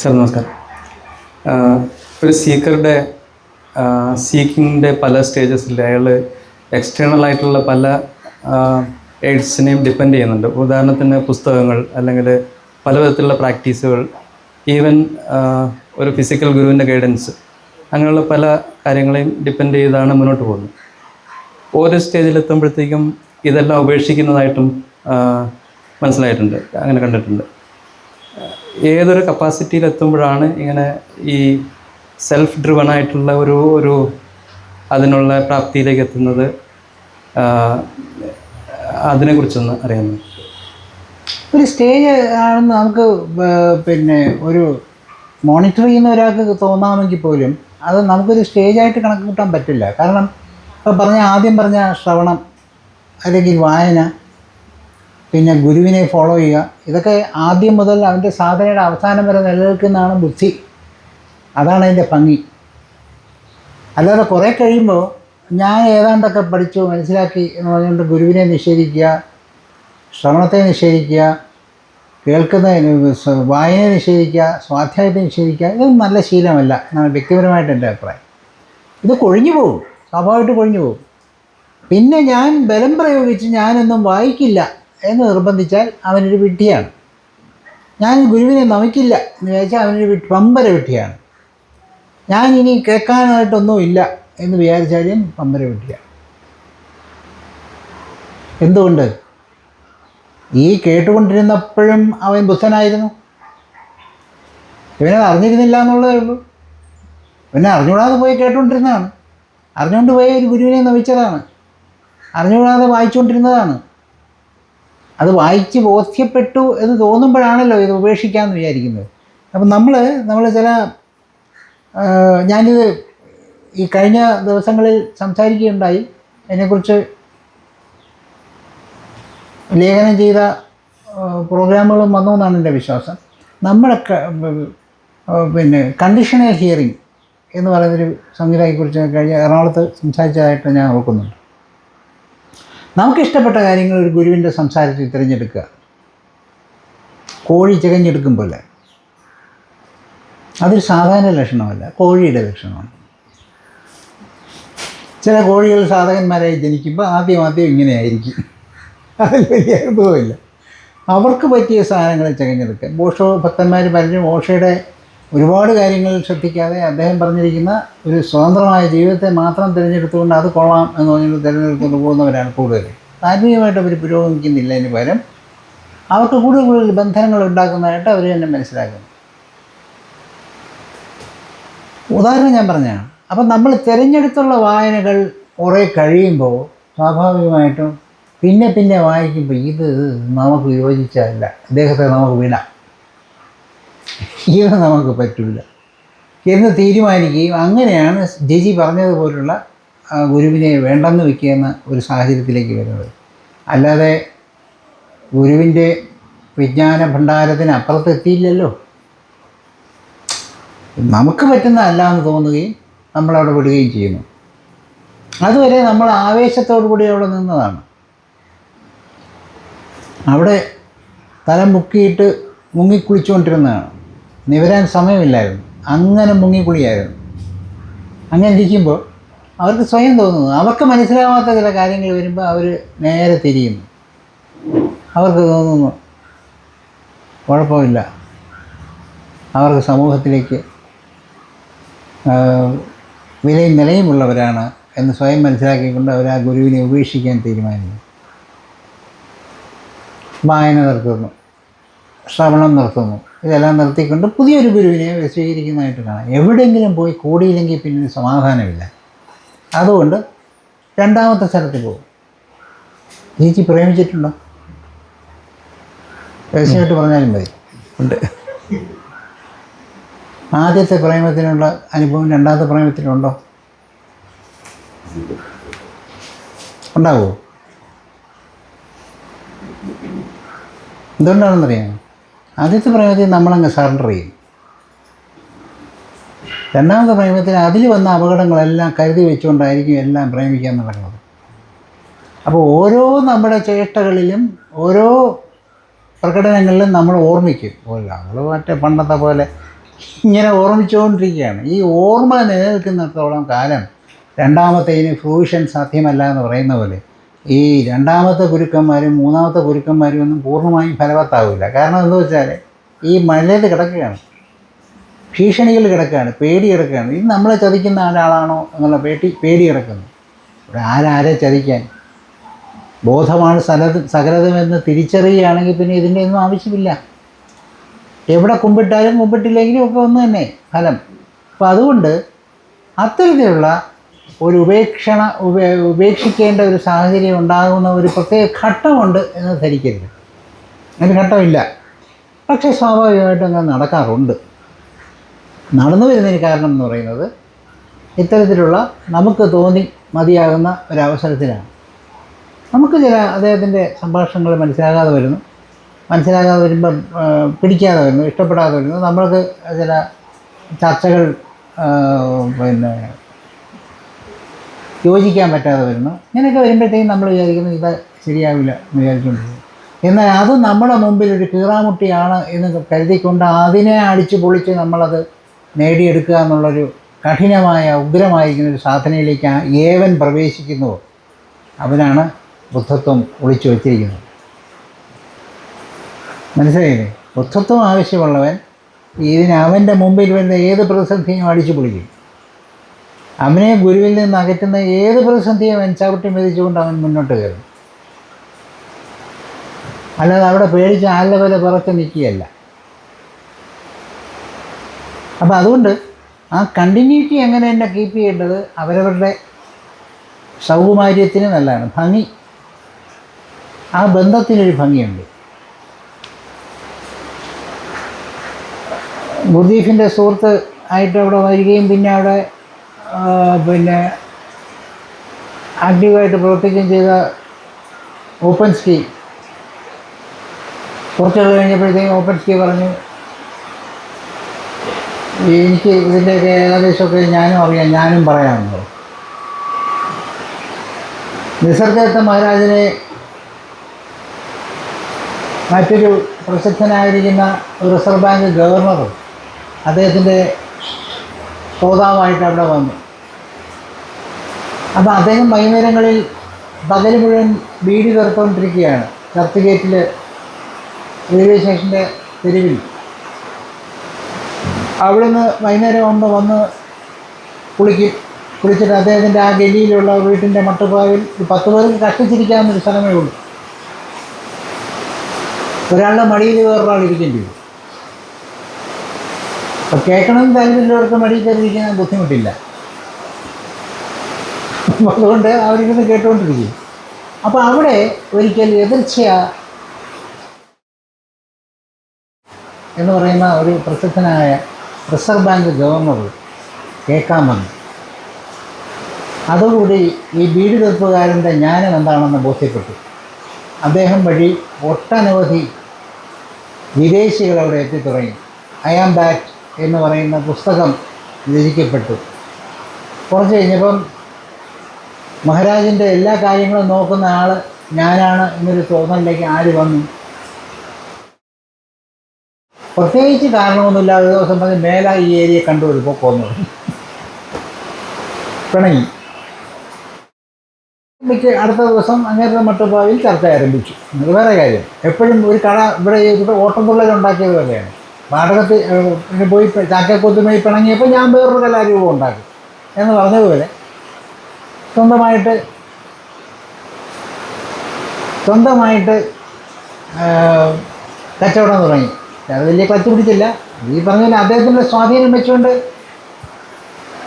Sir നമസ്കാരം. ഒരു സീക്കറുടെ സീക്കിങ്ങിന്റെ പല സ്റ്റേജസിൽ അയാൾ എക്സ്റ്റേണൽ ആയിട്ടുള്ള പല എയ്ഡ്സിനെയും ഡിപ്പെൻഡ് ചെയ്യുന്നുണ്ട്. ഉദാഹരണത്തിന് പുസ്തകങ്ങൾ അല്ലെങ്കിൽ പല വിധത്തിലുള്ള പ്രാക്ടീസുകൾ ഈവൻ ഒരു ഫിസിക്കൽ ഗുരുവിന്റെ ഗൈഡൻസ് അങ്ങനെയുള്ള പല കാര്യങ്ങളെയും ഡിപ്പെൻഡ് ചെയ്താണ് മുന്നോട്ട് പോകുന്നത്. ഓരോ സ്റ്റേജിലെത്തുമ്പോഴത്തേക്കും ഇതെല്ലാം ഉപേക്ഷിക്കുന്നതായിട്ടും മനസ്സിലായിട്ടുണ്ട് അങ്ങനെ കണ്ടിട്ടുണ്ട്. ഏതൊരു കപ്പാസിറ്റിയിൽ എത്തുമ്പോഴാണ് ഇങ്ങനെ ഈ സെൽഫ് ഡ്രിവൺ ആയിട്ടുള്ള ഒരു ഒരു അതിനുള്ള പ്രാപ്തിയിലേക്ക് എത്തുന്നത്? അതിനെക്കുറിച്ചൊന്ന് അറിയാമോ? ഒരു സ്റ്റേജ് ആണെന്ന് നമുക്ക് പിന്നെ ഒരു മോണിറ്റർ ചെയ്യുന്ന ഒരാൾക്ക് തോന്നാമെങ്കിൽ പോലും അത് നമുക്കൊരു സ്റ്റേജായിട്ട് കണക്ക് കൂട്ടാൻ പറ്റില്ല. കാരണം ഇപ്പോൾ പറഞ്ഞ ആദ്യം പറഞ്ഞ ശ്രവണം അല്ലെങ്കിൽ വായന പിന്നെ ഗുരുവിനെ ഫോളോ ചെയ്യുക. ഇതൊക്കെ ആദ്യം മുതൽ അവന്റെ സാധനയുടെ അവസാനം വരെ നിലനിൽക്കുന്നതാണ് ബുദ്ധി. അതാണ് അതിന്റെ ഭംഗി. അല്ലാതെ കുറേ കഴിയുമ്പോൾ ഞാൻ ഏതാണ്ടൊക്കെ പഠിച്ചു മനസ്സിലാക്കി എന്ന് പറഞ്ഞുകൊണ്ട് ഗുരുവിനെ നിഷേധിക്കുക ശ്രവണത്തെ നിഷേധിക്കുക കേൾക്കുന്ന വായന നിഷേധിക്കുക സ്വാധ്യായത്തെ നിഷേധിക്കുക ഇതൊന്നും നല്ല ശീലമല്ല എന്നാണ് വ്യക്തിപരമായിട്ട് എന്റെ അഭിപ്രായം. ഇത് കൊഴിഞ്ഞു പോകും. സ്വാഭാവികമായിട്ട് കൊഴിഞ്ഞു പോകും. പിന്നെ ഞാൻ ബലം പ്രയോഗിച്ച് ഞാനൊന്നും വായിക്കില്ല. എന്ന് നിർബന്ധിച്ചാൽ അവനൊരു വിഡ്ഢിയാണ്. ഞാൻ ഗുരുവിനെ നമിക്കില്ല എന്ന് വിചാരിച്ചാൽ അവനൊരു വിട്ട് പമ്പര വിട്ടിയാണ് ഞാൻ ഇനി കേൾക്കാനായിട്ടൊന്നും ഇല്ല എന്ന് വിചാരിച്ചാലും പമ്പര വിട്ടിയാണ് എന്തുകൊണ്ട്? ഈ കേട്ടുകൊണ്ടിരുന്നപ്പോഴും അവൻ ബുദ്ധനായിരുന്നു ഇവനത് അറിഞ്ഞിരുന്നില്ല എന്നുള്ളതേ ഉള്ളൂ. ഇവനെ അറിഞ്ഞുകൂടാതെ പോയി കേട്ടുകൊണ്ടിരുന്നതാണ്. അറിഞ്ഞുകൊണ്ട് പോയി ഒരു ഗുരുവിനെ നമിച്ചതാണ്. അറിഞ്ഞുകൂടാതെ വായിച്ചുകൊണ്ടിരുന്നതാണ്. അത് വായിച്ച് ബോധ്യപ്പെട്ടു എന്ന് തോന്നുമ്പോഴാണല്ലോ ഇത് ഉപേക്ഷിക്കാമെന്ന് വിചാരിക്കുന്നത്. അപ്പം നമ്മൾ നമ്മൾ ചില ഞാനിത് ഈ കഴിഞ്ഞ ദിവസങ്ങളിൽ സംസാരിക്കുകയുണ്ടായി. അതിനെക്കുറിച്ച് ലേഖനം ചെയ്ത പ്രോഗ്രാമുകളും വന്നു എന്നാണ് എന്റെ വിശ്വാസം. നമ്മുടെ പിന്നെ കണ്ടീഷണൽ ഹിയറിംഗ് എന്ന് പറയുന്നൊരു സംഗീതത്തെക്കുറിച്ച് കഴിഞ്ഞ എറണാകുളത്ത് സംസാരിച്ചതായിട്ട് ഞാൻ ഓർക്കുന്നുണ്ട്. നമുക്കിഷ്ടപ്പെട്ട കാര്യങ്ങൾ ഒരു ഗുരുവിന്റെ സംസാരത്തിൽ തിരഞ്ഞെടുക്കുക. കോഴി ചികഞ്ഞെടുക്കും പോലെ. അതൊരു സാധാരണ ലക്ഷണമല്ല കോഴിയുടെ ലക്ഷണമാണ്. ചില കോഴികൾ സാധകന്മാരായി ജനിക്കുമ്പോൾ ആദ്യം ആദ്യം ഇങ്ങനെയായിരിക്കും. അതിൽ വലിയ അനുഭവമില്ല. അവർക്ക് പറ്റിയ സാധനങ്ങൾ തിരഞ്ഞെടുക്കുക ഓഷോ ഭക്തന്മാർ പലരും ഓഷയുടെ ഒരുപാട് കാര്യങ്ങൾ ശ്രദ്ധിക്കാതെ അദ്ദേഹം പറഞ്ഞിരിക്കുന്ന ഒരു സ്വതന്ത്രമായ ജീവിതത്തെ മാത്രം തിരഞ്ഞെടുത്തുകൊണ്ട് അത് കൊള്ളാം എന്ന് പറഞ്ഞിട്ട് തിരഞ്ഞെടുത്തുകൊണ്ട് പോകുന്നവരാണ് കൂടുതൽ. ആത്മീയമായിട്ട് അവർ പുരോഗമിക്കുന്നില്ല അതിന് പകരം. അവർക്ക് കൂടുതൽ കൂടുതൽ ബന്ധനങ്ങൾ ഉണ്ടാക്കുന്നതായിട്ട് അവർ തന്നെ മനസ്സിലാക്കുന്നു. ഉദാഹരണം ഞാൻ പറഞ്ഞതാണ്. അപ്പം നമ്മൾ തിരഞ്ഞെടുത്തുള്ള വായനകൾ കുറേ കഴിയുമ്പോൾ സ്വാഭാവികമായിട്ടും പിന്നെ പിന്നെ വായിക്കുമ്പോൾ ഇത് നമുക്ക് യോജിച്ചതല്ല. ഇദ്ദേഹത്തെ നമുക്ക് വിടാം. ഇത് നമുക്ക് പറ്റില്ല എന്ന് തീരുമാനിക്കുകയും അങ്ങനെയാണ് ജജി പറഞ്ഞതുപോലുള്ള ഗുരുവിനെ വേണ്ടെന്ന് വയ്ക്കുന്ന ഒരു സാഹചര്യത്തിലേക്ക് വരുന്നത്. അല്ലാതെ ഗുരുവിന്റെ വിജ്ഞാന ഭണ്ഡാരത്തിന് അപ്പുറത്തെത്തിയില്ലല്ലോ നമുക്ക് പറ്റുന്നതല്ല എന്ന് തോന്നുകയും നമ്മളവിടെ വിടുകയും ചെയ്യുന്നു. അതുവരെ നമ്മൾ ആവേശത്തോടു കൂടി അവിടെ നിന്നതാണ്. അവിടെ തല മുക്കിയിട്ട് മുങ്ങിക്കുളിച്ചുകൊണ്ടിരുന്നതാണ്. നിവരാൻ സമയമില്ലായിരുന്നു. അങ്ങനെ മുങ്ങിക്കുളിയായിരുന്നു. അങ്ങനെ ഇരിക്കുമ്പോൾ അവർക്ക് സ്വയം തോന്നുന്നു. അവർക്ക് മനസ്സിലാവാത്ത ചില കാര്യങ്ങൾ വരുമ്പോൾ അവർ നേരെ തിരിയുന്നു. അവർക്ക് തോന്നുന്നു കുഴപ്പമില്ല. അവർക്ക് സമൂഹത്തിലേക്ക് വിലയും നിലയുമുള്ളവരാണ് എന്ന് സ്വയം മനസ്സിലാക്കിക്കൊണ്ട് അവർ ആ ഗുരുവിനെ ഉപേക്ഷിക്കാൻ തീരുമാനിക്കുന്നു. വായന നിർത്തുന്നു. ശ്രവണം നിർത്തുന്നു. ഇതെല്ലാം നിർത്തിക്കൊണ്ട് പുതിയൊരു ഗുരുവിനെ സ്വീകരിക്കുന്നതായിട്ട് കാണാം. എവിടെയെങ്കിലും പോയി കൂടിയില്ലെങ്കിൽ പിന്നെ സമാധാനമില്ല. അതുകൊണ്ട് രണ്ടാമത്തെ സ്ഥലത്ത് പോകും. ചേച്ചി പ്രേമിച്ചിട്ടുണ്ടോ? രഹസ്യമായിട്ട് പറഞ്ഞാലും മതി. ഉണ്ട്. ആദ്യത്തെ പ്രേമത്തിനുള്ള അനുഭവം രണ്ടാമത്തെ പ്രേമത്തിനുണ്ടോ ഉണ്ടാവുമോ എന്തുകൊണ്ടാണെന്നറിയാമോ? ആദ്യത്തെ പ്രേമത്തിൽ നമ്മളങ്ങ് സറണ്ടർ ചെയ്യും. രണ്ടാമത്തെ പ്രേമത്തിൽ അതിൽ വന്ന അപകടങ്ങളെല്ലാം കരുതി വെച്ചുകൊണ്ടായിരിക്കും എല്ലാം പ്രേമിക്കാൻ നടക്കുന്നത്. അപ്പോൾ ഓരോ നമ്മുടെ ചേഷ്ടകളിലും ഓരോ പ്രകടനങ്ങളിലും നമ്മൾ ഓർമ്മിക്കും. നമ്മൾ മറ്റേ പണ്ടത്തെ പോലെ ഇങ്ങനെ ഓർമ്മിച്ചുകൊണ്ടിരിക്കുകയാണ്. ഈ ഓർമ്മ നിലനിൽക്കുന്നിടത്തോളം കാലം രണ്ടാമത്തേതിന് ഫ്യൂഷൻ സാധ്യമല്ല എന്ന് പറയുന്ന പോലെ ഈ രണ്ടാമത്തെ ഗുരുക്കന്മാരും മൂന്നാമത്തെ ഗുരുക്കന്മാരും ഒന്നും പൂർണമായും ഫലവത്താവില്ല. കാരണം എന്താ വെച്ചാൽ ഈ മഴയിൽ കിടക്കുകയാണ്. ഭീഷണികൾ കിടക്കുകയാണ്. പേടി കിടക്കുകയാണ്. ഇത് നമ്മളെ ചതിക്കുന്ന ആളാണോ എന്നുള്ള പേടി പേടി കിടക്കുന്നു. ഇവിടെ ആരാരെ ചതിക്കാൻ? ബോധമാണ് സലത് സകലതമെന്ന് തിരിച്ചറിയുകയാണെങ്കിൽ പിന്നെ ഇതിന്റെ ഒന്നും ആവശ്യമില്ല. എവിടെ കുമ്പിട്ടാലും കുമ്പിട്ടില്ലെങ്കിലും ഒക്കെ ഒന്ന് തന്നെ ഫലം. അപ്പോൾ അതുകൊണ്ട് അത്തരത്തിലുള്ള ഒരു ഉപേക്ഷണ ഉപേ ഉപേക്ഷിക്കേണ്ട ഒരു സാഹചര്യം ഉണ്ടാകുന്ന ഒരു പ്രത്യേക ഘട്ടമുണ്ട് എന്ന് ധരിക്കരുത്. അതിന് ഘട്ടമില്ല. പക്ഷേ സ്വാഭാവികമായിട്ടും അങ്ങനെ നടക്കാറുണ്ട്. നടന്നു വരുന്നതിന് കാരണം എന്ന് പറയുന്നത് ഇത്തരത്തിലുള്ള നമുക്ക് തോന്നി മതിയാകുന്ന ഒരവസരത്തിലാണ്. നമുക്ക് ചില അദ്ദേഹത്തിന്റെ സംഭാഷണങ്ങൾ മനസ്സിലാകാതെ വരുന്നു. മനസ്സിലാകാതെ വരുമ്പം പിടിക്കാതെ വരുന്നു ഇഷ്ടപ്പെടാതെ വരുന്നു. നമ്മൾക്ക് ചില ചർച്ചകൾ പിന്നെ യോജിക്കാൻ പറ്റാതെ വരുന്നു. ഇങ്ങനെയൊക്കെ വരുമ്പോഴത്തേക്കും നമ്മൾ വിചാരിക്കുന്നു ഇത് ശരിയാവില്ല എന്ന് വിചാരിച്ചുകൊണ്ടിരിക്കും എന്നാൽ അത് നമ്മുടെ മുമ്പിൽ ഒരു കീറാമുട്ടിയാണ് എന്ന് കരുതിക്കൊണ്ട് അതിനെ അടിച്ചു പൊളിച്ച് നമ്മളത് നേടിയെടുക്കുക എന്നുള്ളൊരു കഠിനമായ ഉഗ്രമായിരിക്കുന്ന ഒരു സാധനയിലേക്ക് ഏവൻ പ്രവേശിക്കുന്നുവോ അവനാണ് ബുദ്ധത്വം ഒളിച്ചു വച്ചിരിക്കുന്നത്. മനസ്സിലായില്ലേ? ബുദ്ധത്വം ആവശ്യമുള്ളവൻ ഇതിന് അവന്റെ മുമ്പിൽ വരുന്ന ഏത് പ്രതിസന്ധിയും അടിച്ചു പൊളിക്കും. അവനെ ഗുരുവിൽ നിന്ന് അകറ്റുന്ന ഏത് പ്രതിസന്ധിയും അവൻ ചവിട്ടി മെതിച്ചുകൊണ്ട് അവൻ മുന്നോട്ട് കയറും. അല്ലാതെ അവിടെ പേടിച്ച് ആലിലെ പോലെ പുറത്ത് നിൽക്കുകയല്ല അപ്പം അതുകൊണ്ട് ആ കണ്ടിന്യൂറ്റി എങ്ങനെ തന്നെ കീപ്പ് ചെയ്യേണ്ടത് അവരവരുടെ സൗകുമാര്യത്തിന് നല്ലതാണ്. ഭംഗി. ആ ബന്ധത്തിനൊരു ഭംഗിയുണ്ട്. ഗുർദീഫിന്റെ സുഹൃത്ത് ആയിട്ട് അവിടെ വരികയും പിന്നെ അവിടെ പിന്നെ ആക്റ്റീവായിട്ട് പ്രവർത്തിക്കുകയും ചെയ്ത ഓപ്പൺ സ്കീ. കുറച്ചു കഴിഞ്ഞപ്പോഴത്തേക്കും ഓപ്പൺ സ്കീ പറഞ്ഞു. എനിക്ക് ഇതിന്റെയൊക്കെ ഏകദേശമൊക്കെ ഞാനും അറിയാം ഞാനും പറയാമല്ലോ നിസർഗദത്ത മഹാരാജനെ മറ്റൊരു പ്രസിദ്ധനായിരിക്കുന്ന റിസർവ് ബാങ്ക് ഗവർണർ അദ്ദേഹത്തിന്റെ ശ്രോതാവായിട്ട് അവിടെ വന്നു. അപ്പോൾ അദ്ദേഹം വൈകുന്നേരങ്ങളിൽ പകൽ മുഴുവൻ ബീഡി തീർത്തുകൊണ്ടിരിക്കുകയാണ്. ചർച്ച് ഗേറ്റിൽ റെയിൽവേ സ്റ്റേഷന്റെ തെരുവിൽ. അവിടുന്ന് വൈകുന്നേരം ഒന്ന് വന്ന് കുളിക്കും കുളിച്ചിട്ട് അദ്ദേഹത്തിന്റെ ആ ഗലിയിലുള്ള വീട്ടിന്റെ മട്ടുപാവിൽ ഒരു പത്ത് പേർക്ക് കഷ്ടിച്ചിരിക്കാവുന്നൊരു സ്ഥലമേ ഉള്ളൂ. ഒരാളുടെ മടിയിൽ വേറൊരാൾ ഇരിക്കേണ്ടി അപ്പോൾ കേൾക്കണം താല്പര്യമുള്ളവർക്ക് മടി കയറിയിരിക്കാൻ ബുദ്ധിമുട്ടില്ല. അതുകൊണ്ട് അവരിങ്ങനെ കേട്ടുകൊണ്ടിരിക്കും അപ്പോൾ അവിടെ ഒരിക്കൽ എതിർച്ചയാ എന്ന് പറയുന്ന ഒരു പ്രസിദ്ധനായ റിസർവ് ബാങ്ക് ഗവർണർ കേൾക്കാമെന്ന് അതുകൂടി ഈ ബീഡി തീർപ്പുകാരന്റെ ജ്ഞാനം എന്താണെന്ന് ബോധ്യപ്പെട്ടു. അദ്ദേഹം വഴി ഒട്ടനവധി വിദേശികൾ അവിടെ എത്തിത്തുടങ്ങി. ഐ ആം ബാക്ക് എന്ന് പറയുന്ന പുസ്തകം രചിക്കപ്പെട്ടു. കുറച്ച് കഴിഞ്ഞപ്പം മഹാരാജിന്റെ എല്ലാ കാര്യങ്ങളും നോക്കുന്ന ആൾ ഞാനാണ് എന്നൊരു തോന്നലിലേക്ക് ആര് വന്നു? പ്രത്യേകിച്ച് കാരണമൊന്നുമില്ലാതെ ഒരു ദിവസം പറഞ്ഞ് മേല ഈ ഏരിയ കണ്ടു ഒരു പോന്നു പിണങ്ങി. മിക്ക അടുത്ത ദിവസം അങ്ങേരുടെ മട്ടുപ്പാവിൽ ചർച്ച ആരംഭിച്ചു. വേറെ കാര്യം എപ്പോഴും ഒരു കട ഇവിടെ ഇവിടെ ഓട്ടംതുള്ളൽ ഉണ്ടാക്കിയത് പിന്നെ പോയി ചാക്കക്കൊത്തുമായി പിണങ്ങിയപ്പോൾ ഞാൻ വേറൊരു കലാരൂപം ഉണ്ടാക്കി എന്ന് പറഞ്ഞതുപോലെ സ്വന്തമായിട്ട് സ്വന്തമായിട്ട് കച്ചവടം തുടങ്ങി. അത് വലിയ ക്ലച്ച് പിടിച്ചില്ല ഈ പറഞ്ഞ അദ്ദേഹത്തിന്റെ സ്വാധീനം വെച്ചുകൊണ്ട്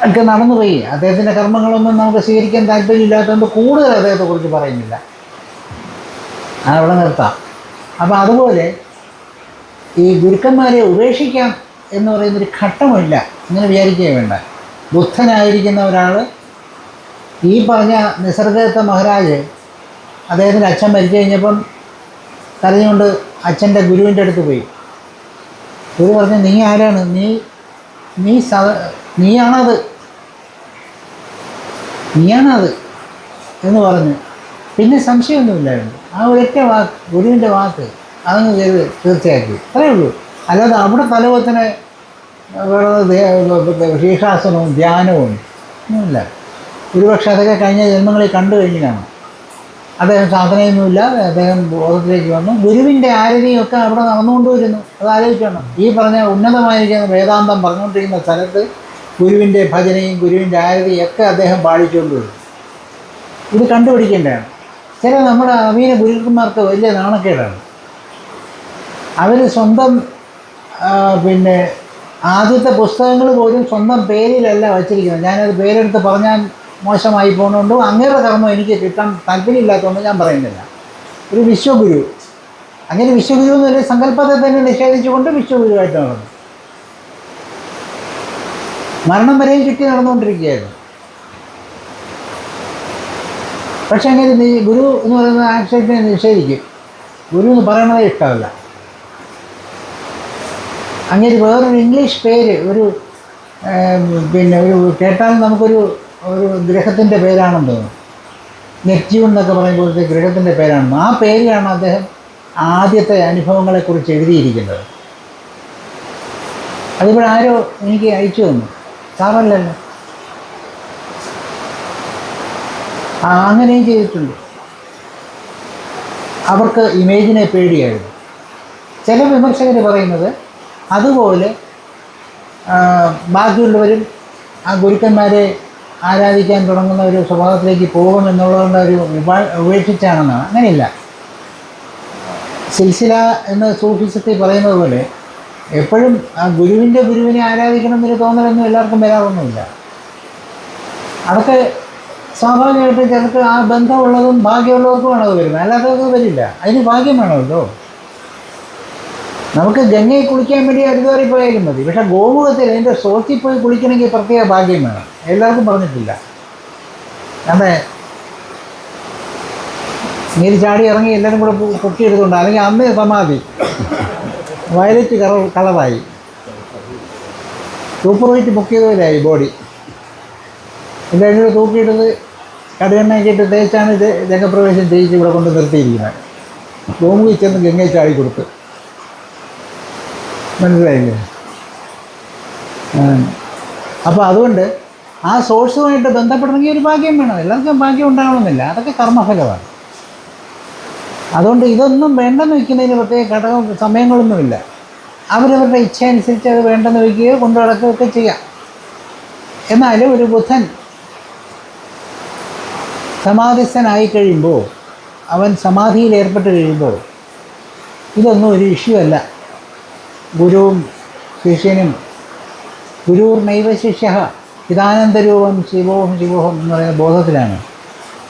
ഒക്കെ നടന്നു പോയി. അദ്ദേഹത്തിന്റെ കർമ്മങ്ങളൊന്നും നമുക്ക് സ്വീകരിക്കാൻ താല്പര്യമില്ലാത്തതുകൊണ്ട് കൂടുതൽ അദ്ദേഹത്തെക്കുറിച്ച് പറയുന്നില്ല. അവിടെ നിർത്താം. അപ്പോൾ അതുപോലെ ഈ ഗുരുക്കന്മാരെ ഉപേക്ഷിക്കാം എന്ന് പറയുന്നൊരു ഘട്ടമില്ല. അങ്ങനെ വിചാരിക്കുകയും വേണ്ട. ബുദ്ധനായിരിക്കുന്ന ഒരാൾ ഈ പറഞ്ഞ നിസർഗദത്ത മഹാരാജ് അദ്ദേഹത്തിന്റെ അച്ഛൻ മരിച്ചു കഴിഞ്ഞപ്പം കരഞ്ഞുകൊണ്ട് അച്ഛന്റെ ഗുരുവിന്റെ അടുത്ത് പോയി. ഗുരു പറഞ്ഞു നീ ആരാണ്? നീ നീ സ നീയാണത്. നീയാണത്. എന്ന് പറഞ്ഞു. പിന്നെ സംശയമൊന്നുമില്ലായിരുന്നു ആ ഒരൊറ്റ വാക്ക് ഗുരുവിന്റെ വാക്ക് അതങ്ങ് ചെയ്ത് തീർച്ചയാക്കി അത്രയേ ഉള്ളൂ. അല്ലാതെ അവിടെ തലവത്തിന് വേറെ ശീഷാസനവും ധ്യാനവും ഒന്നുമില്ല. ഒരുപക്ഷെ അതൊക്കെ കഴിഞ്ഞ ജന്മങ്ങളിൽ കണ്ടു കഴിഞ്ഞാണ് അദ്ദേഹം സാധനയൊന്നുമില്ല. അദ്ദേഹം ബോധത്തിലേക്ക് വന്നു. ഗുരുവിന്റെ ആരതിയൊക്കെ അവിടെ നടന്നുകൊണ്ടുവരുന്നു. അത് ആലോചിക്കണം. ഈ പറഞ്ഞ ഉന്നതമായിരിക്കുന്ന വേദാന്തം പറഞ്ഞുകൊണ്ടിരിക്കുന്ന സ്ഥലത്ത് ഗുരുവിന്റെ ഭജനയും ഗുരുവിന്റെ ആരതിയും ഒക്കെ അദ്ദേഹം പാടിച്ചുകൊണ്ട് വരും ഇത് കണ്ടുപിടിക്കേണ്ടതാണ്. ചില നമ്മുടെ നവീന ഗുരുക്കന്മാർക്ക് വലിയ നാണക്കേടാണ്. അവർ സ്വന്തം പിന്നെ ആദ്യത്തെ പുസ്തകങ്ങൾ പോലും സ്വന്തം പേരിലല്ല വച്ചിരിക്കുന്നത്. ഞാനത് പേരെടുത്ത് പറഞ്ഞാൽ മോശമായി പോകുന്നതുകൊണ്ടും അങ്ങേറെ കർമ്മം എനിക്ക് കിട്ടാൻ താല്പര്യമില്ലാത്തതുകൊണ്ട് ഞാൻ പറയുന്നില്ല. ഒരു വിശ്വഗുരു. അങ്ങനെ വിശ്വഗുരു എന്നൊരു സങ്കല്പത്തെ തന്നെ നിഷേധിച്ചുകൊണ്ട് വിശ്വഗുരുവായിട്ട് നടന്നു. മരണം വരെയും ചുറ്റി നടന്നുകൊണ്ടിരിക്കുകയായിരുന്നു. പക്ഷെ അങ്ങനെ ഗുരു എന്ന് പറയുന്ന ആക്ഷേപത്തിനെ നിഷേധിക്കും. ഗുരു എന്ന് പറയണതേ ഇഷ്ടമല്ല. അങ്ങനെ വേറൊരു ഇംഗ്ലീഷ് പേര് ഒരു പിന്നെ ഒരു കേട്ടാൽ നമുക്കൊരു ഒരു ഗ്രഹത്തിന്റെ പേരാണെന്ന് തോന്നുന്നു. നെറ്റ്യൂൺ എന്നൊക്കെ പറയുമ്പോഴത്തെ ഗ്രഹത്തിന്റെ പേരാണെന്ന് ആ പേരിലാണ് അദ്ദേഹം ആദ്യത്തെ അനുഭവങ്ങളെക്കുറിച്ച് എഴുതിയിരിക്കുന്നത്. അതിവിടെ ആരോ എനിക്ക് അയച്ചു തന്നു. സാറല്ലല്ലോ. ആ അങ്ങനെയും ചെയ്തിട്ടുണ്ട്. അവർക്ക് ഇമേജിനെ പേടിയായിരുന്നു. ചില വിമർശകർ പറയുന്നത് അതുപോലെ ബാക്കിയുള്ളവരും ആ ഗുരുക്കന്മാരെ ആരാധിക്കാൻ തുടങ്ങുന്ന ഒരു സ്വഭാവത്തിലേക്ക് പോകും എന്നുള്ളതുകൊണ്ട് ഒരു ഉപ- ഉപേക്ഷിച്ചാണെന്നാണ് അങ്ങനെയില്ല. സിൽസില എന്ന സൂഫിസത്തിൽ പറയുന്നത് പോലെ എപ്പോഴും ആ ഗുരുവിന്റെ ഗുരുവിനെ ആരാധിക്കണം എന്നൊരു തോന്നലൊന്നും എല്ലാവർക്കും വരാറൊന്നുമില്ല. അതൊക്കെ സ്വാഭാവികമായിട്ടും ചിലർക്ക് ആ ബന്ധമുള്ളതും ഭാഗ്യമുള്ളവർക്കുമാണ് അത് വരുന്നത്. അല്ലാത്തവർക്ക് വരില്ല. അതിന് ഭാഗ്യം വേണമല്ലോ. നമുക്ക് ഗംഗയിൽ കുളിക്കാൻ വേണ്ടി അടിവാറി പോയാലും മതി. പക്ഷെ ഗോമുഖത്തിൽ അതിന്റെ സോഴ്സിൽ പോയി കുളിക്കണമെങ്കിൽ പ്രത്യേക ഭാഗ്യം വേണം. എല്ലാവർക്കും പറഞ്ഞിട്ടില്ല. അതെ. നീര് ചാടി ഇറങ്ങി എല്ലാവരും കൂടെ പൊട്ടിയെടുത്തുകൊണ്ട് അല്ലെങ്കിൽ അമ്മ സമാധി. വയലറ്റ് കളർ കളറായി സൂപ്പർ വൈറ്റ് പൊക്കിയതുപോലെയായി ബോഡി എല്ലാവരും കൂടെ തൂക്കിയിട്ടത് കടയെണ്ണയൊക്കെ ഇട്ട് തേച്ചാണ് ഇത് രംഗപ്രവേശം ചെയ്യിച്ച് ഇവിടെ കൊണ്ട് നിർത്തിയിരിക്കുന്നത്. ഗോമുഖി ചെന്ന് ഗംഗയിൽ ചാടി കൊടുത്ത് മനസ്സിലായില്ലേ? അപ്പോൾ അതുകൊണ്ട് ആ സോഴ്സുമായിട്ട് ബന്ധപ്പെടണമെങ്കിൽ ഒരു ഭാഗ്യം വേണം. എല്ലാവർക്കും ഭാഗ്യം ഉണ്ടാവണമെന്നില്ല അതൊക്കെ കർമ്മഫലമാണ്. അതുകൊണ്ട് ഇതൊന്നും വേണ്ടെന്ന് വയ്ക്കുന്നതിന് പ്രത്യേക ഘടകം സമയങ്ങളൊന്നുമില്ല. അവരവരുടെ ഇച്ഛ അനുസരിച്ച് അത് വേണ്ടെന്ന് വയ്ക്കുകയോ കൊണ്ടു നടക്കുകയൊക്കെ ചെയ്യാം. എന്നാലും ഒരു ബുദ്ധൻ സമാധിസ്ഥനായി കഴിയുമ്പോൾ അവൻ സമാധിയിൽ ഏർപ്പെട്ട് കഴിയുമ്പോൾ ഇതൊന്നും ഒരു ഇഷ്യൂ അല്ല. ഗുരുവും ശിഷ്യനും. ഗുരുർ നൈവ ശിഷ്യ ചിദാനന്ദരൂപം ശിവോഹം ശിവോഹം എന്ന് പറയുന്ന ബോധത്തിലാണ്.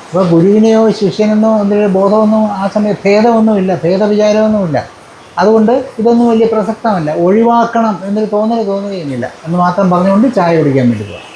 അപ്പോൾ ഗുരുവിനെയോ ശിഷ്യനെന്നോ എന്തെങ്കിലും ബോധമൊന്നും ആ സമയത്ത് ഭേദമൊന്നുമില്ല ഭേദവിചാരമൊന്നുമില്ല. അതുകൊണ്ട് ഇതൊന്നും വലിയ പ്രസക്തമല്ല. ഒഴിവാക്കണം എന്നൊരു തോന്നൽ തോന്നുകയുമില്ല. എന്ന് മാത്രം പറഞ്ഞുകൊണ്ട് ചായ കുടിക്കാൻ വേണ്ടി പോകാം